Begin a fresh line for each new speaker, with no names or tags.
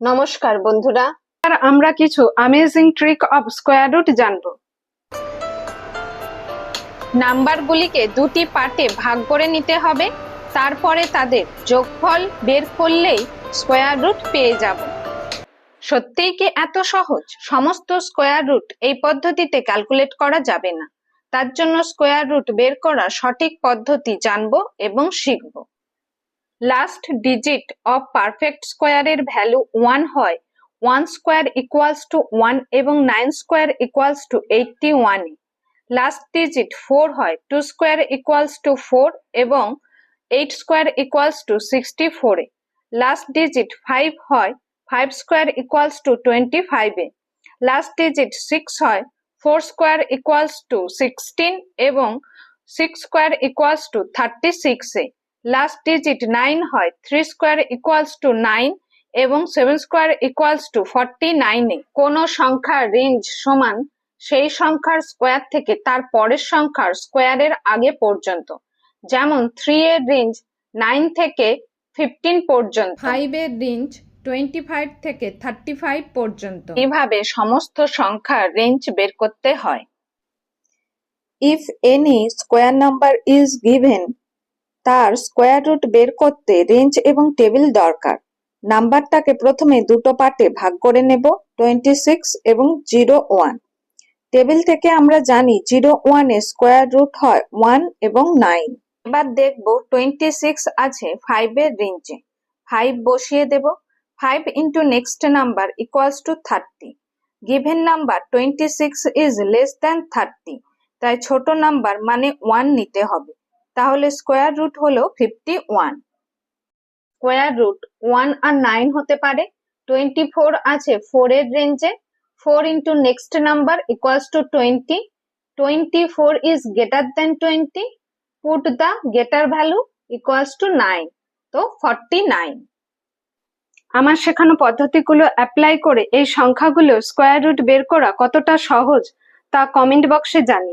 নমস্কার বন্ধুরা।
আর আমরা কিছু amazing trick of square root জানব।
নাম্বারগুলিকে দুটি পার্টে ভাগ করে নিতে হবে তারপরে তাদের যোগফল বের করলেই স্কোয়ার রুট পেয়ে যাব। সত্যিই কি এত সহজ? সমস্ত স্কোয়ার রুট এই পদ্ধতিতে ক্যালকুলেট করা যাবে না। তার জন্য স্কোয়ার রুট বের করার সঠিক পদ্ধতি জানব এবং শিখব। লাস্ট ডিজিট অফ পারফেক্ট স্কোয়ারের ভ্যালু ওয়ান হয় one square equals to one এবং nine square equals to eighty ওয়ানে লাস্ট ডিজিট ফোর হয় two square equals to four এবং eight square equals to sixty ফোরে লাস্ট ডিজিট ফাইভ হয় five square equals to twenty ফাইভে last digit six হয় four square equals to sixteen এবং six square equals to thirty সিক্সে last digit nine হয় three square equals to nine এবং seven square equals to forty নাইনে কোনো সংখ্যার range সমান সেই সংখ্যার স্কোয়ার থেকে তার পরের সংখ্যার স্কোয়ারের আগে পর্যন্ত। যেমন থ্রি এর রেঞ্জ নাইন থেকে ফিফটিন পর্যন্ত।
ফাইভ এর রেঞ্জ টোয়েন্টি ফাইভ থেকে থার্টি ফাইভ পর্যন্ত।
এভাবে সমস্ত সংখ্যার রেঞ্জ বের করতে হয়।
If any square number is given তার স্কোয়ার রুট বের করতে রেঞ্জ এবং টেবিল দরকার। নাম্বারটাকে প্রথমে দুটো পার্টে ভাগ করে নেব টোয়েন্টি সিক্স এবং জিরো ওয়ান টেবিল থেকে আমরা জানি জিরো ওয়ানে স্কোয়ার রুট হয় ওয়ান এবং নাইন
এবার দেখব টোয়েন্টি সিক্স আছে ফাইভ এর রেঞ্জে ফাইভ বসিয়ে দেব। Five into next number equals to thirty given number twenty six is less than thirty তাই ছোট নাম্বার মানে ওয়ান নিতে হবে। তাহলে স্কোয়ার রুট হলো fifty one square root one আর নাইন হতে পারে। টোয়েন্টি ফোর আছে ফোর এর রেঞ্জে four into next number equals to twenty twenty four is greater than twenty put the greater value equals to nine তো forty nine
আমার শেখানো পদ্ধতিগুলো apply করে এই সংখ্যাগুলো স্কোয়ার রুট বের করা কতটা সহজ তা কমেন্ট বক্সে জানিও।